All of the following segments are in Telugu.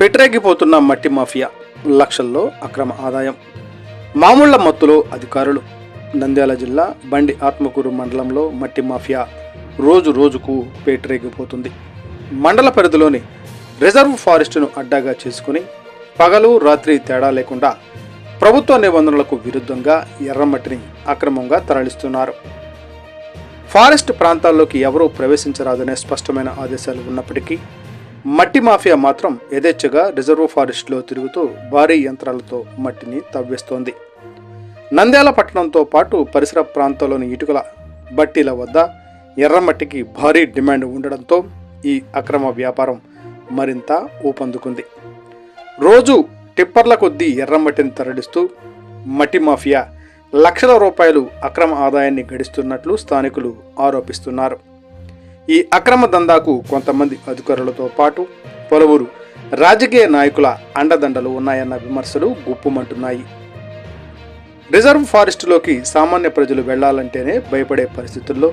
పెట్టరేగిపోతున్న మట్టి మాఫియా లక్షల్లో అక్రమ ఆదాయం. మామూళ్ళ మత్తులో అధికారులు. నంద్యాల జిల్లా బండి ఆత్మకూరు మండలంలో మట్టి మాఫియా రోజు రోజుకు పేటరేగిపోతుంది. మండల పరిధిలోని రిజర్వ్ ఫారెస్టును అడ్డాగా చేసుకుని పగలు రాత్రి తేడా లేకుండా ప్రభుత్వ నిబంధనలకు విరుద్ధంగా ఎర్రమట్టిని అక్రమంగా తరలిస్తున్నారు. ఫారెస్ట్ ప్రాంతాల్లోకి ఎవరూ ప్రవేశించరాదనే స్పష్టమైన ఆదేశాలు ఉన్నప్పటికీ మట్టి మాఫియా మాత్రం యథేచ్ఛగా రిజర్వ్ ఫారెస్ట్లో తిరుగుతూ భారీ యంత్రాలతో మట్టిని తవ్వేస్తోంది. నంద్యాల పట్టణంతో పాటు పరిసర ప్రాంతాల్లోని ఇటుకల బట్టీల వద్ద ఎర్రమట్టికి భారీ డిమాండ్ ఉండడంతో ఈ అక్రమ వ్యాపారం మరింత ఊపందుకుంది. రోజు టిప్పర్ల కొద్దీ ఎర్రమట్టిని తరలిస్తూ మట్టి మాఫియా లక్షల రూపాయలు అక్రమ ఆదాయాన్ని గడిస్తున్నట్లు స్థానికులు ఆరోపిస్తున్నారు. ఈ అక్రమ దందాకు కొంతమంది అధికారులతో పాటు పలువురు రాజకీయ నాయకుల అండదండలు ఉన్నాయన్న విమర్శలు గుప్పుమంటున్నాయి. రిజర్వ్ ఫారెస్టులోకి సామాన్య ప్రజలు వెళ్ళాలంటేనే భయపడే పరిస్థితుల్లో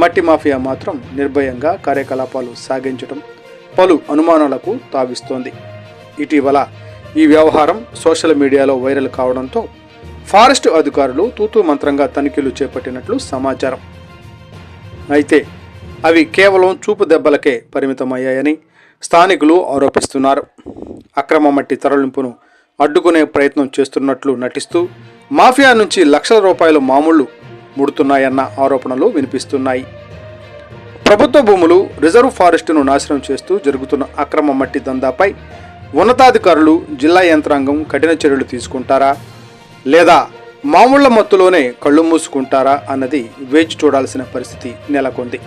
మట్టి మాఫియా మాత్రం నిర్భయంగా కార్యకలాపాలు సాగించడం పలు అనుమానాలకు తావిస్తోంది. ఇటీవల ఈ వ్యవహారం సోషల్ మీడియాలో వైరల్ కావడంతో ఫారెస్ట్ అధికారులు తూతూ మంత్రంగా తనిఖీలు చేపట్టినట్లు సమాచారం. అయితే అవి కేవలం చూపు దెబ్బలకే పరిమితమయ్యాయని స్థానికులు ఆరోపిస్తున్నారు. అక్రమ మట్టి తరలింపును అడ్డుకునే ప్రయత్నం చేస్తున్నట్లు నటిస్తూ మాఫియా నుంచి లక్షల రూపాయల మామూళ్ళు ముడుతున్నాయన్న ఆరోపణలు వినిపిస్తున్నాయి. ప్రభుత్వ భూములు రిజర్వ్ ఫారెస్టును నాశనం చేస్తూ జరుగుతున్న అక్రమ మట్టి దందాపై ఉన్నతాధికారులు జిల్లా యంత్రాంగం కఠిన చర్యలు తీసుకుంటారా? లేదా మామూళ్ళ మత్తులోనే కళ్ళు మూసుకుంటారా అన్నది వేచి చూడాల్సిన పరిస్థితి నెలకొంది.